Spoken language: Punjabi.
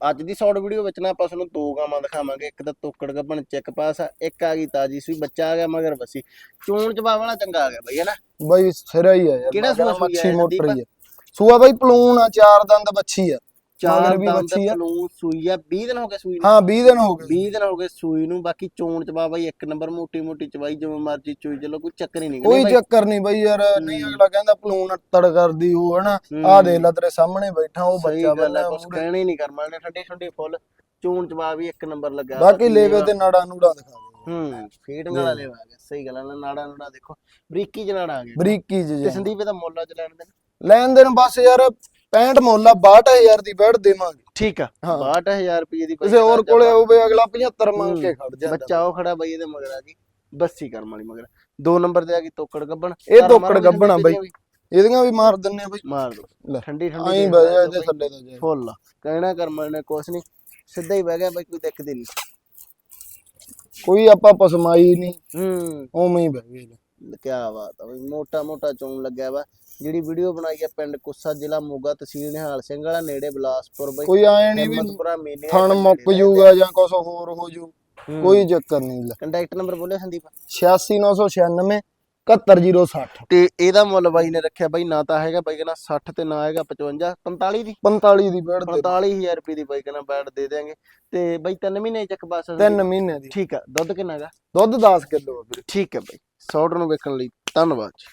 ਅੱਜ ਦੀ ਸ਼ਾਰਟ ਵੀਡੀਓ ਵਿੱਚ ਨਾ ਆਪਾਂ ਤੁਹਾਨੂੰ ਦੋ ਗਾਵਾਂ ਦਿਖਾਵਾਂਗੇ। ਇੱਕ ਤਾਂ ਤੋਕੜ ਗੱਬਣ ਚੈੱਕ ਪਾਸ ਆ ਇੱਕ ਆ ਗਈ ਤਾਜੀ ਸੂਈ ਬੱਚਾ ਆ ਗਿਆ ਮਗਰ ਬੱਸੀ ਚੋਣ ਚਬਾ ਵਾਲਾ ਚੰਗਾ ਆ ਗਿਆ ਬਈ ਹਨਾ? ਬਾਈ ਸਿਰਾ ਹੀ ਆ ਯਾਰ ਕਿਹੜਾ ਸੂਆ ਮੱਛੀ ਮੋਟਰ ਆ। ਸੂਆ ਬਾਈ ਪਲੂਣ ਆ ਚਾਰ ਦੰਦ ਬੱਚੀ ਆ। ਚਾਰ ਵੀ ਬੱਚੀ ਆ। ਪਲੂਣ ਸੂਈ ਆ 20 ਦਿਨ ਹੋ ਗਏ ਸੂਈ ਨੂੰ। ਹਾਂ 20 ਦਿਨ ਹੋ ਗਏ 20 ਦਿਨ ਹੋ ਗਏ ਸੂਈ ਨੂੰ ਬਾਕੀ ਚੋਣ ਚਬਾ ਬਾਈ ਇੱਕ ਨੰਬਰ ਮੋਟੀ ਮੋਟੀ ਚਵਾਈ ਜਿਵੇਂ ਮਰਜ਼ੀ ਚੋਈ ਚਲੋ ਕੋਈ ਚੱਕਰ ਹੀ ਨਹੀਂ ਕੋਈ ਚੱਕਰ ਨਹੀਂ ਬਾਈ ਯਾਰ ਨਹੀਂ ਅਗਲਾ ਕਹਿੰਦਾ ਪਲੂਣ ਤੜ ਕਰਦੀ ਉਹ ਹਨਾ। ਆ ਦੇ ਲੈ ਤੇਰੇ ਸਾਹਮਣੇ ਬੈਠਾ ਉਹ ਬੱਚਾ ਬੰਦਾ ਕੁਛ ਕਹਿਣਾ ਹੀ ਨਹੀਂ ਕਰਮਾ ਨੇ ਠੰਡੀ ਠੰਡੀ ਫੁੱਲ। ਚੋਣ ਚਬਾ ਵੀ ਇੱਕ ਨੰਬਰ ਲੱਗਾ ਬਾਕੀ ਲੇਵੇ ਤੇ ਨੜਾ ਨੂੜਾ ਦਿਖਾ ਦੇ ਹੂੰ ਫੀਡ ਵਾਲਾ ਲੈਵਾ ਆ ਗਿਆ ਸਹੀ ਗੱਲ ਹੈ ਨਾੜਾ ਨੂੜਾ ਦੇਖੋ। ਬਰੀਕੀ ਚ ਨਾੜਾ ਆ ਗਿਆ ਬਰੀਕੀ ਚ ਤੇ ਸੰਦੀਪ ਇਹਦਾ ਮੁੱਲ ਅੱਜ ਲੈਣ ਦੇ ਲੈਣ ਦੇਣ ਬਸ ਯਾਰ 65 ਮੁੱਲ ਆ 62000 ਦੀ ਬੈਠ ਦੇਵਾਂਗੇ। ਠੀਕ ਆ। ਹਾਂ। 62000 ਰੁਪਏ ਦੀ ਕਿਸੇ ਹੋਰ ਕੋਲੇ ਹੋਵੇ ਅਗਲਾ 75 ਮੰਗ ਕੇ ਖੜ ਜਾਂਦਾ। ਬੱਚਾ ਉਹ ਖੜਾ ਬਈ ਇਹਦੇ ਮਗਰ ਆ ਗਈ ਬੱਸੀ ਕਰਮ ਵਾਲੀ ਮਗਰ। ਦੋ ਨੰਬਰ ਤੇ ਆ ਗਈ ਤੋਕੜ ਗੱਬਣ। ਇਹ ਤੋਕੜ ਗੱਭਣ ਆ ਬਈ। ਦੀਆਂ ਇਹਦੀਆਂ ਵੀ ਮਾਰ ਦਿੰਨੇ ਆ ਬਾਈ? ਮਾਰ ਦੋ। ਲੈ। ਠੰਡੀ ਠੰਡੀ ਆਈ ਬਹਿ ਲੈ ਜਾ ਇਹਦੇ। ਥੱਲੇ ਜੇ। ਫੁੱਲ ਕਹਿਣਾ ਕਰਮ ਵਾਲੇ ਨੇ ਕੁਛ ਨਹੀਂ ਸਿੱਧਾ ਹੀ ਬਹਿ ਗਿਆ ਬਈ ਕੋਈ ਦਿੱਕਤ ਹੀ ਨਹੀਂ ਕੋਈ ਆਪਾਂ ਪਸਮਾਈ ਨਹੀਂ ਹੂੰ। ਉਵੇਂ ਹੀ ਬਹਿ ਗਏ ਕੀ ਬਾਤ ਆ ਬਈ ਮੋਟਾ ਮੋਟਾ ਚੋਣ ਲੱਗਿਆ ਵਾ। ਜਿਹੜੀ ਵੀਡੀਓ ਬਣਾਈ ਆ ਪਿੰਡ ਕੁੱਸਾ ਜ਼ਿਲ੍ਹਾ ਮੋਗਾ ਤਹਿਸੀਲ ਨਿਹਾਲ ਸਿੰਘ ਵਾਲਾ ਨੇੜੇ ਬਲਾਸਪੁਰ ਬਈ। ਕੋਈ ਆਏ ਨਹੀਂ ਵੀ ਥਣ ਮੁੱਕ ਜੂਗਾ ਜਾਂ ਕੁਝ ਹੋਰ ਹੋ ਜੂ ਕੋਈ ਚੱਕਰ ਨਹੀਂ ਲੈ। Contact number ਬੋਲਿਓ Sandeep? 86996 71060 ਤੇ ਇਹਦਾ ਮੁੱਲ ਬਾਈ ਨੇ ਰੱਖਿਆ ਬਾਈ ਨਾ ਤਾਂ ਹੈਗਾ ਬਾਈ ਕਹਿੰਦਾ 60 ਤੇ ਨਾ ਹੈਗਾ 55 45 ਦੀ? 45 ਦੀ ਬੈਠ ਦੇ। 45000 ਰੁਪਏ ਦੀ ਬਾਈ ਕਹਿੰਦਾ ਬੈਟ ਦੇ ਦੇਾਂਗੇ ਤੇ ਬਾਈ 3 ਮਹੀਨੇ ਚੱਕ ਬਸ ਤਿੰਨ ਮਹੀਨੇ ਦੀ। ਠੀਕ ਆ ਦੁੱਧ ਕਿੰਨਾ ਹੈਗਾ? ਦੁੱਧ 10 ਕਿਲੋ ਠੀਕ ਹੈ ਬਾਈ। 100 ਨੂੰ ਵੇਖਣ ਲਈ। ਧੰਨਵਾਦ ਜੀ।